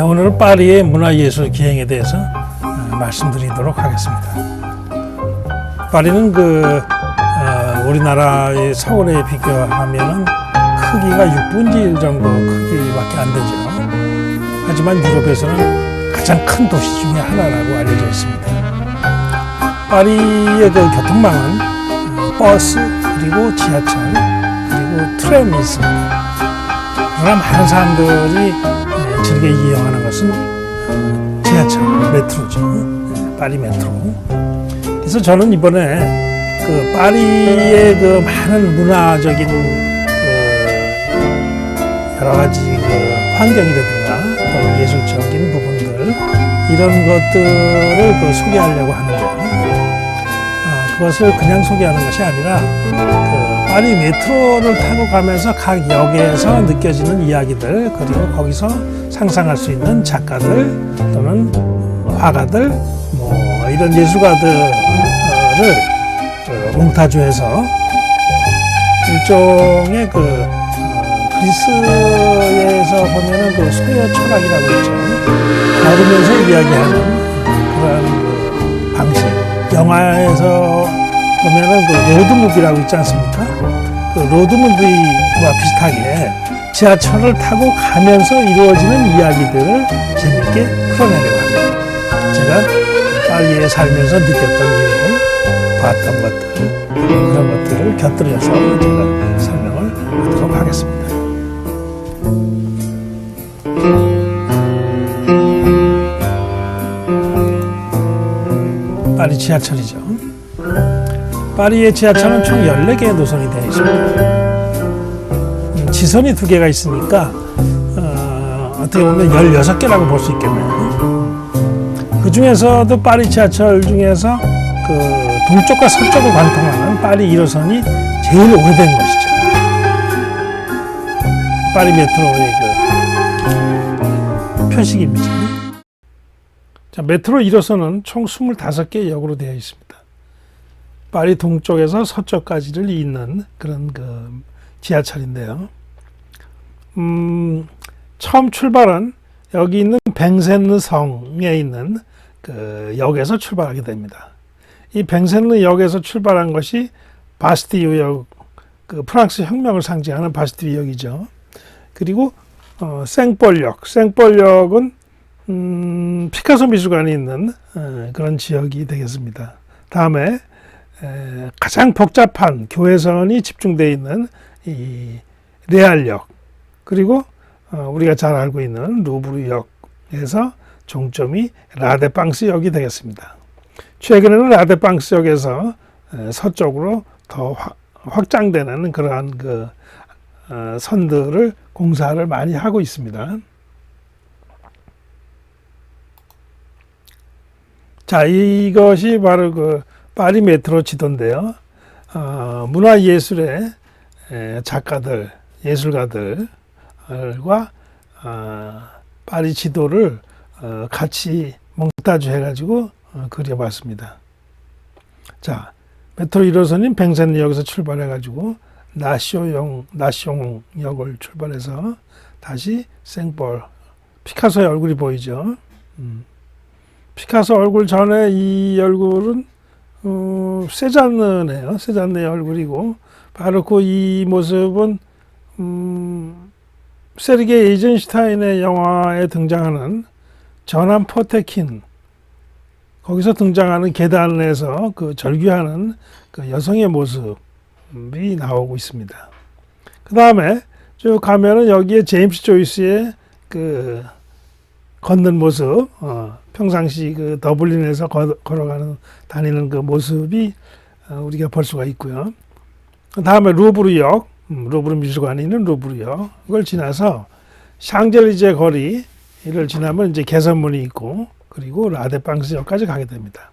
네, 오늘은 파리의 문화예술 기행에 대해서 어, 말씀드리도록 하겠습니다. 파리는 그 어, 우리나라의 서울에 비교하면 크기가 6분의 1 정도 크기밖에 안 되죠. 하지만 유럽에서는 가장 큰 도시 중에 하나라고 알려져 있습니다. 파리의 그 교통망은 어, 버스 그리고 지하철 그리고 트램이 있습니다. 그러나 많은 사람들이 예, 즐겨 이용하는 것은 어, 지하철, 메트로죠. 예, 파리 메트로. 그래서 저는 이번에 그 파리의 그 많은 문화적인 그 여러 가지 그 환경이라든가 또 예술적인 부분들 이런 것들을 그 소개하려고 하는데요. 어, 그것을 그냥 소개하는 것이 아니라 그 파리 메트로를 타고 가면서 각 역에서 느껴지는 이야기들 그리고 거기서 상상할 수 있는 작가들 또는 화가들 뭐 이런 예술가들을 그 몽타주해서 일종의 그 어, 그리스에서 보면은 그 소여 철학이라고 있죠. 걸으면서 이야기하는 그런. 영화에서 보면은 그 로드무비라고 있지 않습니까? 그 로드무비와 비슷하게 지하철을 타고 가면서 이루어지는 이야기들을 재밌게 풀어내려고 합니다. 제가 파리에 살면서 느꼈던 일들, 봤던 것들, 그런 것들을 곁들여서 제가 파리 지하철이죠. 파리의 지하철은 총 14개의 노선이 되어 있습니다. 음, 지선이 두 개가 있으니까 어, 어떻게 보면 16개라고 볼 수 있겠네요. 그 중에서도 파리 지하철 중에서 그 동쪽과 서쪽을 관통하는 파리 1호선이 제일 오래된 것이죠. 파리 메트로의 그 표식입니다. 자, 메트로 1호선은 총 25개 역으로 되어 있습니다. 파리 동쪽에서 서쪽까지를 잇는 그런 그 지하철인데요. 음, 처음 출발은 여기 있는 뱅센르 성에 있는 그 역에서 출발하게 됩니다. 이 뱅센르 역에서 출발한 것이 바스티유 역, 그 프랑스 혁명을 상징하는 바스티유 역이죠. 그리고 어, 생벌역, 생벌역은 음, 피카소 미술관이 있는 어, 그런 지역이 되겠습니다. 다음에 에, 가장 복잡한 교회선이 집중되어 있는 이 레알역 그리고 어, 우리가 잘 알고 있는 루브르역에서 종점이 라데방스역이 되겠습니다. 최근에는 라데방스역에서 에, 서쪽으로 더 화, 확장되는 그러한 그 어, 선들을 공사를 많이 하고 있습니다. 자, 이것이 바로 그 파리 메트로 지도인데요. 어, 문화예술의 에, 작가들, 예술가들과 어, 파리 지도를 어, 같이 몽타주 해가지고 어, 그려봤습니다. 자, 메트로 1호선인 뱅센역에서 출발해가지고 나쇼용, 나쇼역을 출발해서 다시 생볼, 피카소의 얼굴이 보이죠. 음. 피카소 얼굴 전에 이 얼굴은 어, 세잔느네요. 세잔느의 얼굴이고 바로 그이 모습은 음, 세르게 에이젠슈타인의 영화에 등장하는 전함 포테킨 거기서 등장하는 계단에서 그 절규하는 그 여성의 모습이 나오고 있습니다. 그 다음에 쭉 가면은 여기에 제임스 조이스의 그 걷는 모습, 어, 평상시 그 더블린에서 거, 걸어가는 다니는 그 모습이 어, 우리가 볼 수가 있고요. 그 다음에 루브르역, 음, 루브르 미술관이 있는 루브르역 이걸 지나서 샹젤리제 거리를 지나면 이제 개선문이 있고 그리고 라데방스역까지 가게 됩니다.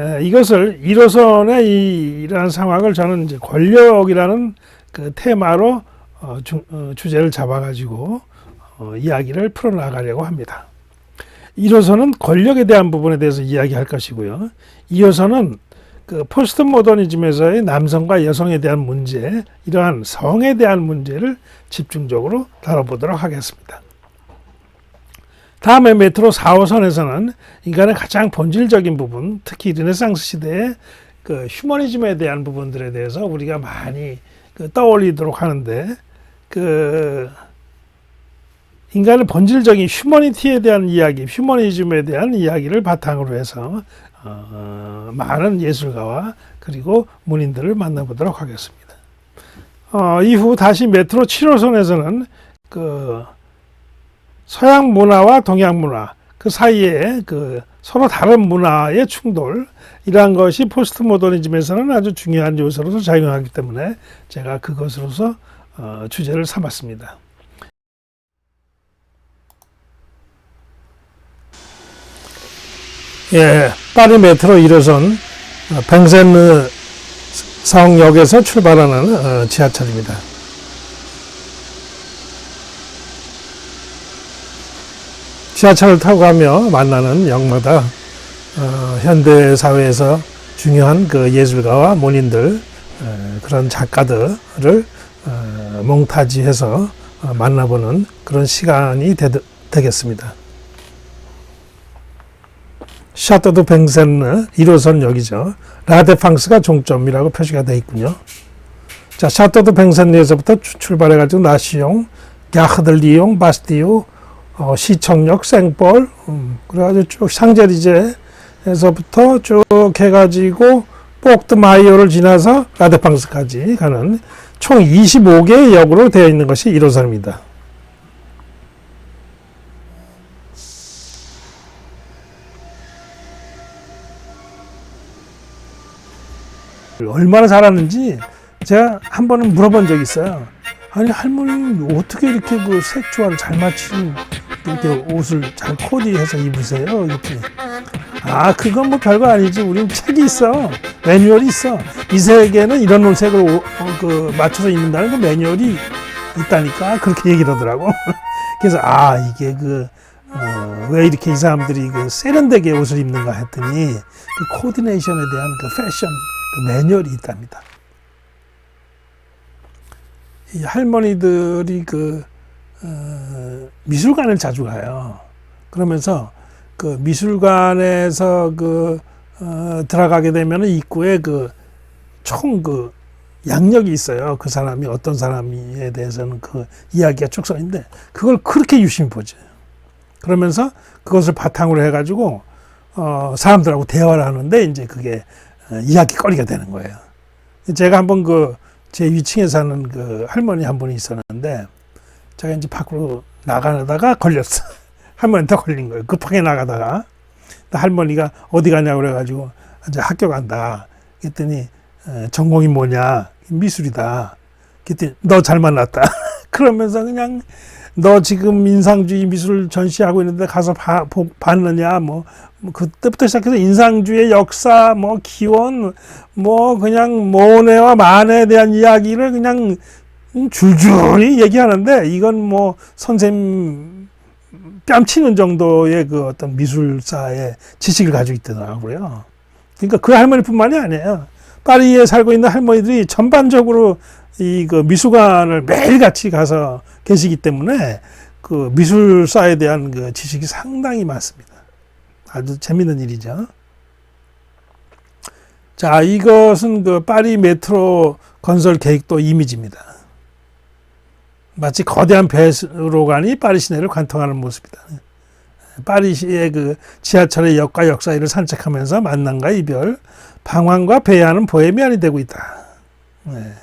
에, 이것을 1호선의 이, 이러한 상황을 저는 이제 권력이라는 그 테마로 어, 주, 어, 주제를 잡아가지고 어, 이야기를 풀어나가려고 합니다. 1호선은 권력에 대한 부분에 대해서 이야기할 것이고요. 2호선은 그 포스트 모더니즘에서의 남성과 여성에 대한 문제, 이러한 성에 대한 문제를 집중적으로 다뤄보도록 하겠습니다. 다음에 메트로 4호선에서는 인간의 가장 본질적인 부분, 특히 르네상스 시대의 그 휴머니즘에 대한 부분들에 대해서 우리가 많이 그 떠올리도록 하는데 그 인간의 본질적인 휴머니티에 대한 이야기, 휴머니즘에 대한 이야기를 바탕으로 해서 어, 많은 예술가와 그리고 문인들을 만나보도록 하겠습니다. 어, 이후 다시 메트로 7호선에서는 그 서양 문화와 동양 문화 그 사이에 그 서로 다른 문화의 충돌 이러한 것이 포스트 모더니즘에서는 아주 중요한 요소로서 작용하기 때문에 제가 그것으로서 어, 주제를 삼았습니다. 예, 파리 메트로 1호선 어, 뱅센느 성역에서 출발하는 어, 지하철입니다. 지하철을 타고 가며 만나는 역마다 어, 현대 사회에서 중요한 그 예술가와 문인들 어, 그런 작가들을 어, 몽타지해서 어, 만나보는 그런 시간이 되, 되겠습니다. 샤토드 뱅센느 1호선 역이죠. 라데팡스가 종점이라고 표시가 되어 있군요. 자, 샤토드 뱅센느에서부터 주- 출발해가지고 나시용, 갸흐들리용, 바스티우, 어, 시청역, 생볼, 음, 그래가지고 쭉 샹젤리제에서부터 쭉 해가지고 포크트마이오를 지나서 라데팡스까지 가는 총 25개의 역으로 되어 있는 것이 1호선입니다. 얼마나 잘하는지 제가 한 번은 물어본 적이 있어요. 아니 할머니 어떻게 이렇게 그 색조화를 잘 맞춘 이렇게 옷을 잘 코디해서 입으세요? 이렇게 아 그건 뭐 별거 아니지. 우린 책이 있어. 매뉴얼이 있어. 이 색에는 이런 옷색을 오- 어, 그 맞춰서 입는다는 그 매뉴얼이 있다니까 그렇게 얘기를 하더라고. 그래서 아 이게 그 어, 왜 이렇게 이 사람들이 그 세련되게 옷을 입는가 했더니 그 코디네이션에 대한 그 패션 그 매뉴얼이 있답니다. 이 할머니들이 그 어, 미술관을 자주 가요. 그러면서 그 미술관에서 그 어, 들어가게 되면 입구에 그 총그 양력이 있어요. 그 사람이 어떤 사람이에 대해서는 그 이야기가 쭉 써있는데 그걸 그렇게 유심히 보죠. 그러면서 그것을 바탕으로 해가지고 어, 사람들하고 대화를 하는데 이제 그게 어, 이야기거리가 되는 거예요. 제가 한번 그 제 위층에 사는 그 할머니 한 분이 있었는데 제가 이제 밖으로 나가다가 걸렸어. 할머니한테 걸린 거예요. 급하게 나가다가 할머니가 어디 가냐고 그래가지고 이제 학교 간다. 그랬더니 에, 전공이 뭐냐 미술이다. 그랬더니 너 잘 만났다. 그러면서 그냥 너 지금 인상주의 미술 전시하고 있는데 가서 봐, 보, 봤느냐 뭐, 뭐 그때부터 시작해서 인상주의 역사 뭐 기원 뭐 그냥 모네와 만에 대한 이야기를 그냥 줄줄이 얘기하는데 이건 뭐 선생님 뺨치는 정도의 그 어떤 미술사의 지식을 가지고 있더라고요. 그러니까 그 할머니뿐만이 아니에요. 파리에 살고 있는 할머니들이 전반적으로 이 그 미술관을 매일 같이 가서 계시기 때문에 그 미술사에 대한 그 지식이 상당히 많습니다. 아주 재밌는 일이죠. 자, 이것은 그 파리 메트로 건설 계획도 이미지입니다. 마치 거대한 배로관이 파리 시내를 관통하는 모습이다. 파리시의 그 지하철의 역과 역 사이를 산책하면서 만남과 이별, 방황과 배회하는 보헤미안이 되고 있다. 네.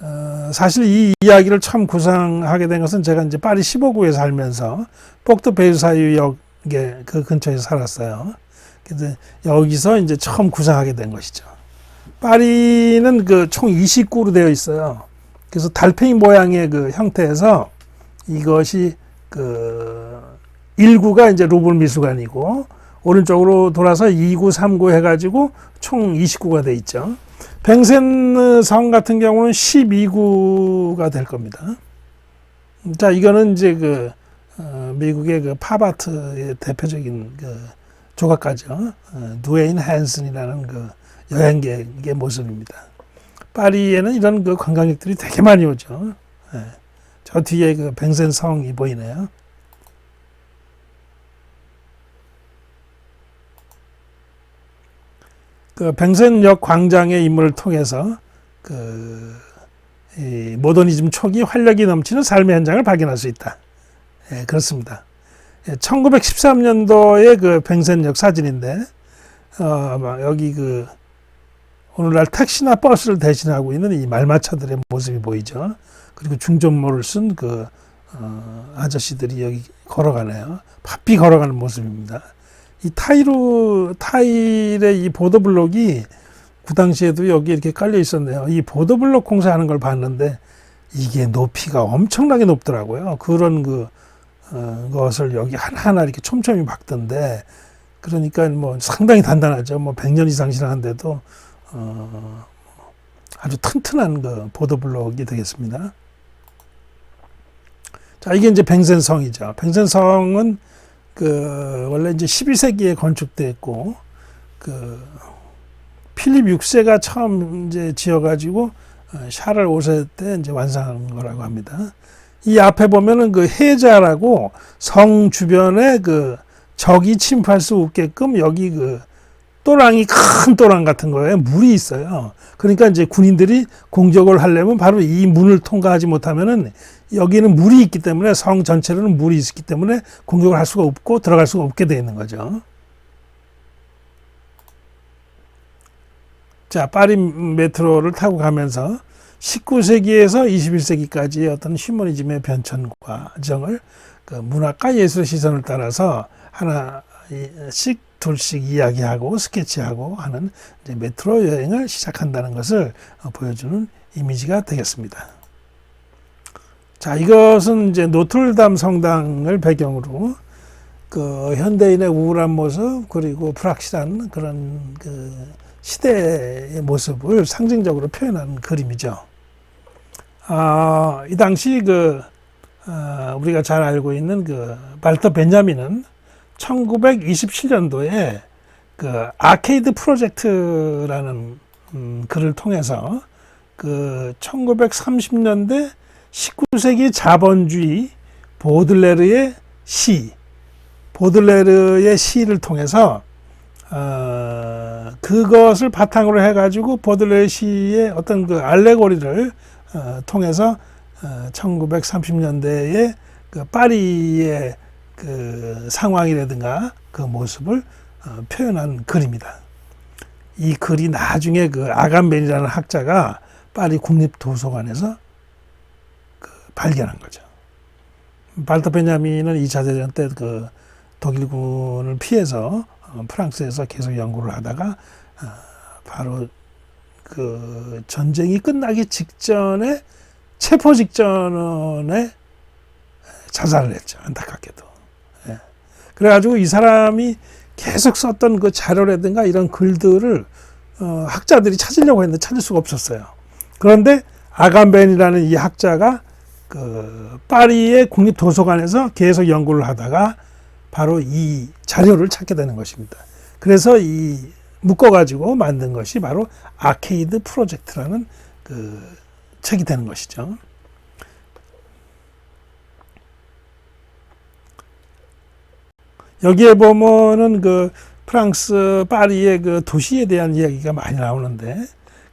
어, 사실 이 이야기를 처음 구상하게 된 것은 제가 이제 파리 15구에 살면서 폭드 베르사유역의 그 근처에 살았어요. 그래서 여기서 이제 처음 구상하게 된 것이죠. 파리는 그 총 29로 되어 있어요. 그래서 달팽이 모양의 그 형태에서 이것이 그 1구가 이제 루블 미술관이고 오른쪽으로 돌아서 2구, 3구 해가지고 총 29가 돼 있죠. 뱅센 성 같은 경우는 12구가 될 겁니다. 자, 이거는 이제 그 어, 미국의 그 팝아트의 대표적인 그 조각가죠. 어, 두웨인 헨슨이라는 그 여행객의 모습입니다. 파리에는 이런 그 관광객들이 되게 많이 오죠. 예. 저 뒤에 그 뱅센 성이 보이네요. 그 뱅센역 광장의 인물을 통해서 그이 모더니즘 초기 활력이 넘치는 삶의 현장을 발견할 수 있다. 예, 그렇습니다. 예, 1913년도의 그 뱅센역 사진인데 어, 막 여기 그 오늘날 택시나 버스를 대신하고 있는 이 말마차들의 모습이 보이죠. 그리고 중전모를 쓴그 어, 아저씨들이 여기 걸어가네요. 바삐 걸어가는 모습입니다. 이 타이로 타일의 이 보도블록이 그 당시에도 여기 이렇게 깔려 있었네요. 이 보도블록 공사하는 걸 봤는데 이게 높이가 엄청나게 높더라고요. 그런 그 어, 것을 여기 하나하나 이렇게 촘촘히 박던데 그러니까 뭐 상당히 단단하죠. 뭐 100년 이상 지났는데도 어, 아주 튼튼한 그 보도블록이 되겠습니다. 자, 이게 이제 뱅센성이죠. 뱅센성은 그 원래 이제 12세기에 건축됐고 그 필립 6세가 처음 이제 지어가지고 어, 샤를 5세 때 이제 완성한 거라고 합니다. 이 앞에 보면은 그 해자라고 성 주변에 그 적이 침입할 수 없게끔 여기 그 또랑이 큰 또랑 같은 거에 물이 있어요. 그러니까 이제 군인들이 공격을 하려면 바로 이 문을 통과하지 못하면은 여기는 물이 있기 때문에 성 전체로는 물이 있기 때문에 공격을 할 수가 없고 들어갈 수가 없게 되어 있는 거죠. 자, 파리 메트로를 타고 가면서 19세기에서 21세기까지의 어떤 휴머니즘의 변천 과정을 그 문학과 예술의 시선을 따라서 하나씩 둘씩 이야기하고 스케치하고 하는 메트로 여행을 시작한다는 것을 어, 보여주는 이미지가 되겠습니다. 자, 이것은 이제 노틀담 성당을 배경으로 그 현대인의 우울한 모습 그리고 불확실한 그런 그 시대의 모습을 상징적으로 표현한 그림이죠. 아, 이 당시 그 아, 우리가 잘 알고 있는 그 발터 벤자민은 1927년도에 그 아케이드 프로젝트라는 음, 글을 통해서 그 1930년대 19세기 자본주의 보들레르의 시, 보들레르의 시를 통해서 어, 그것을 바탕으로 해가지고 보들레르 시의 어떤 그 알레고리를 어, 통해서 어, 1930년대에 그 파리의 그 상황이라든가 그 모습을 어, 표현한 글입니다. 이 글이 나중에 그 아감벤이라는 학자가 파리 국립도서관에서 그 발견한 거죠. 발터 베냐민은 2차 대전 때 그 독일군을 피해서 어, 프랑스에서 계속 연구를 하다가 어, 바로 그 전쟁이 끝나기 직전에 체포 직전에 자살을 했죠. 안타깝게도. 예. 그래가지고 이 사람이 계속 썼던 그 자료라든가 이런 글들을 어, 학자들이 찾으려고 했는데 찾을 수가 없었어요. 그런데 아감벤이라는 이 학자가 그 파리의 국립도서관에서 계속 연구를 하다가 바로 이 자료를 찾게 되는 것입니다. 그래서 이 묶어가지고 만든 것이 바로 아케이드 프로젝트라는 그 책이 되는 것이죠. 여기에 보면은 그 프랑스 파리의 그 도시에 대한 이야기가 많이 나오는데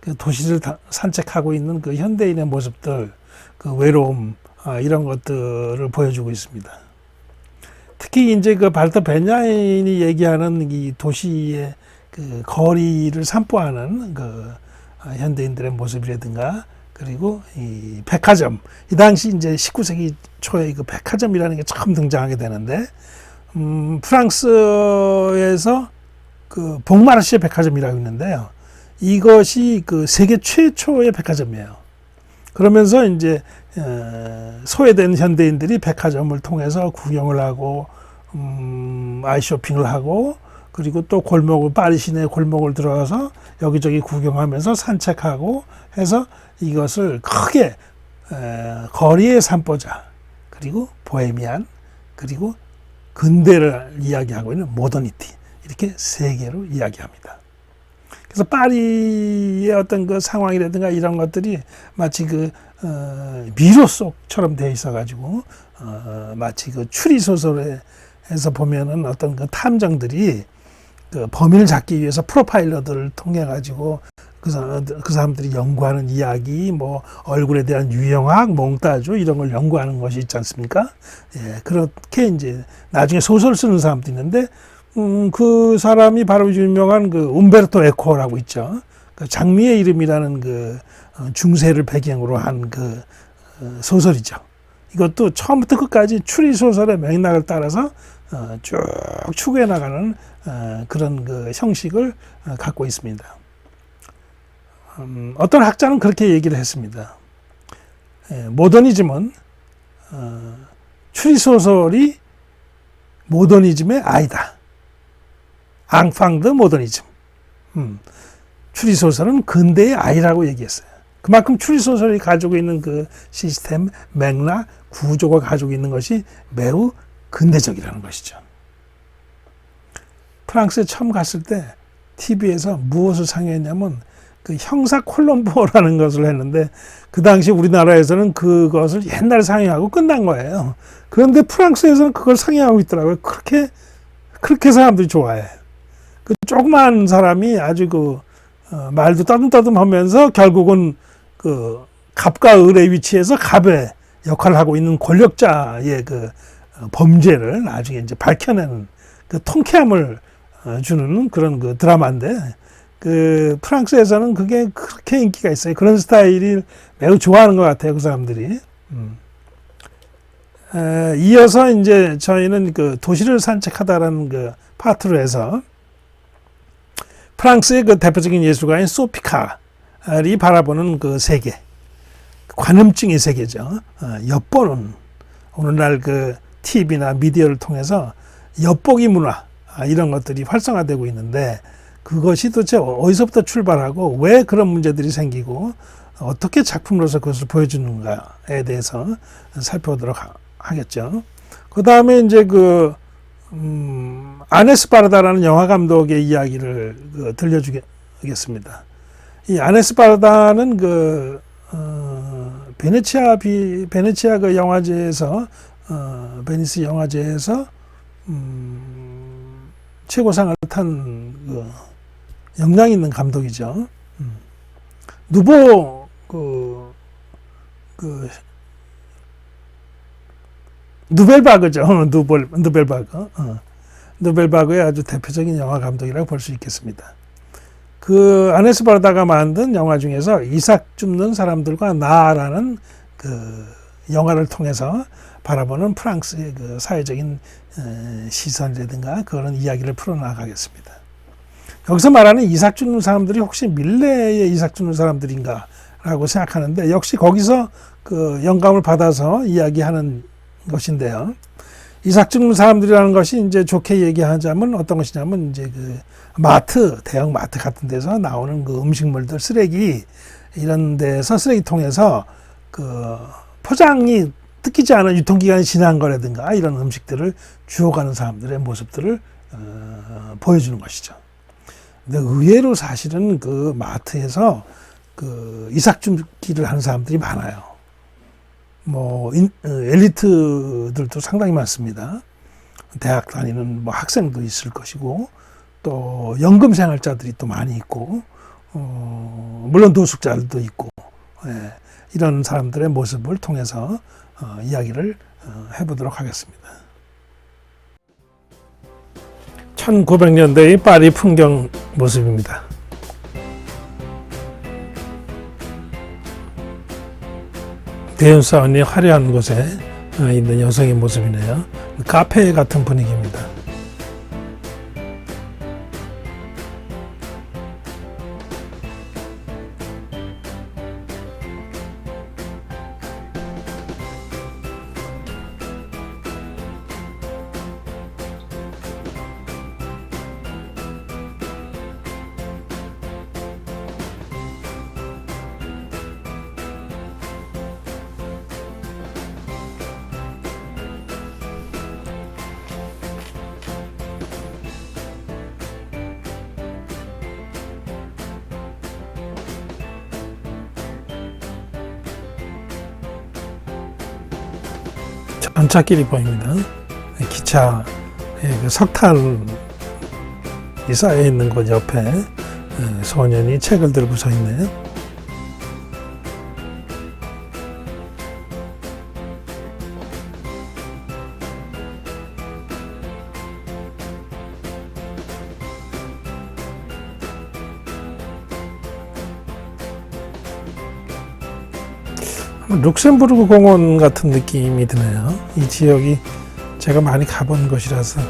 그 도시를 산책하고 있는 그 현대인의 모습들, 그 외로움 아, 이런 것들을 보여주고 있습니다. 특히 이제 그 발터 베냐인이 얘기하는 이 도시의 그 거리를 산보하는 그 아, 현대인들의 모습이라든가 그리고 이 백화점 이 당시 이제 19세기 초에 그 백화점이라는 게 처음 등장하게 되는데 음, 프랑스에서 그 봉마르시의 백화점이라고 있는데요. 이것이 그 세계 최초의 백화점이에요. 그러면서 이제 어, 소외된 현대인들이 백화점을 통해서 구경을 하고 음, 아이쇼핑을 하고 그리고 또 골목을 파리 시내 골목을 들어가서 여기저기 구경하면서 산책하고 해서 이것을 크게 에, 거리에 산보자 그리고 보헤미안 그리고 근대를 이야기하고 있는 모더니티 이렇게 세 개로 이야기합니다. 그래서 파리의 어떤 그 상황이라든가 이런 것들이 마치 그 어, 미로 속처럼 돼 있어가지고 어, 마치 그 추리 소설에서 보면은 어떤 그 탐정들이 그 범인을 잡기 위해서 프로파일러들을 통해 가지고 그, 사람들, 그 사람들이 연구하는 이야기, 뭐 얼굴에 대한 유형학, 몽따주 이런 걸 연구하는 것이 있지 않습니까? 예, 그렇게 이제 나중에 소설 쓰는 사람도 있는데, 음, 그 사람이 바로 유명한 그 움베르토 에코라고 있죠. 그 장미의 이름이라는 그 어, 중세를 배경으로 한 그 소설이죠. 이것도 처음부터 끝까지 추리 소설의 맥락을 따라서 어, 쭉 추구해 나가는 어, 그런 그 형식을 어, 갖고 있습니다. 음, 어떤 학자는 그렇게 얘기를 했습니다. 예, 모더니즘은 어, 추리 소설이 모더니즘의 아이다. 앙팡드 모더니즘. 음, 추리 소설은 근대의 아이라고 얘기했어요. 그만큼 추리 소설이 가지고 있는 그 시스템, 맥락, 구조가 가지고 있는 것이 매우 근대적이라는 것이죠. 프랑스에 처음 갔을 때 TV에서 무엇을 상영했냐면 그 형사 콜롬보라는 것을 했는데 그 당시 우리나라에서는 그것을 옛날에 상영하고 끝난 거예요. 그런데 프랑스에서는 그걸 상영하고 있더라고요. 그렇게 그렇게 사람들이 좋아해. 그 조그만 사람이 아주 그 어, 말도 따듬따듬 하면서 결국은 그 갑과 을의 위치에서 갑의 역할을 하고 있는 권력자의 그 어, 범죄를 나중에 이제 밝혀내는 그 통쾌함을 어, 주는 그런 그 드라마인데 그 프랑스에서는 그게 그렇게 인기가 있어요. 그런 스타일을 매우 좋아하는 것 같아요. 그 사람들이. 음. 에, 이어서 이제 저희는 그 도시를 산책하다라는 그 파트로 해서 프랑스의 그 대표적인 예술가인 소피카이 바라보는 그 세계, 관음증의 세계죠. 어, 엿보는 오늘날 그 TV나 미디어를 통해서 엿보기 문화 아, 이런 것들이 활성화되고 있는데 그것이 도대체 어디서부터 출발하고 왜 그런 문제들이 생기고 어떻게 작품으로서 그것을 보여주는가에 대해서 살펴보도록 하겠죠. 그 다음에 이제 그, 음, 아네스파르다라는 영화 감독의 이야기를 그 들려주겠습니다. 이 아네스파르다는 그, 어, 베네치아 비, 베네치아 그 영화제에서, 어, 베니스 영화제에서, 음, 최고상을 탄, 그, 역량 있는 감독이죠. 음. 누보 그, 그 누벨바그죠. 어, 누벨 누벨바그. 어. 누벨바그의 아주 대표적인 영화 감독이라고 볼 수 있겠습니다. 그 아네스 바르다가 만든 영화 중에서 이삭 줍는 사람들과 나라는 그 영화를 통해서 바라보는 프랑스의 그 사회적인 시선이라든가 그런 이야기를 풀어나가겠습니다. 여기서 말하는 이삭 주는 사람들이 혹시 밀레의 이삭 주는 사람들인가라고 생각하는데 역시 거기서 그 영감을 받아서 이야기하는 것인데요. 이삭 주는 사람들이라는 것이 이제 좋게 얘기하자면 어떤 것이냐면 이제 그 마트, 대형 마트 같은 데서 나오는 그 음식물들 쓰레기 이런 데서 쓰레기통에서 그 포장이 뜯기지 않은 유통기간이 지난 거라든가 이런 음식들을 주워가는 사람들의 모습들을 어, 보여주는 것이죠. 근데 의외로 사실은 그 마트에서 그 이삭 줍기를 하는 사람들이 많아요. 뭐 인, 어, 엘리트들도 상당히 많습니다. 대학 다니는 뭐 학생도 있을 것이고 또 연금 생활자들이 또 많이 있고 어, 물론 노숙자들도 있고 예, 이런 사람들의 모습을 통해서 어, 이야기를 어, 해보도록 하겠습니다. 1900년대의 파리 풍경 모습입니다. 대연 사원이 화려한 곳에 있는 여성의 모습이네요. 카페 같은 분위기입니다. 전차길이 보입니다. 기차의 그 석탄 이 쌓여 있는 곳 옆에 에, 소년이 책을 들고 서 있네 룩셈부르크 공원 같은 느낌이 드네요. 이 지역이 제가 많이 가본 곳이라서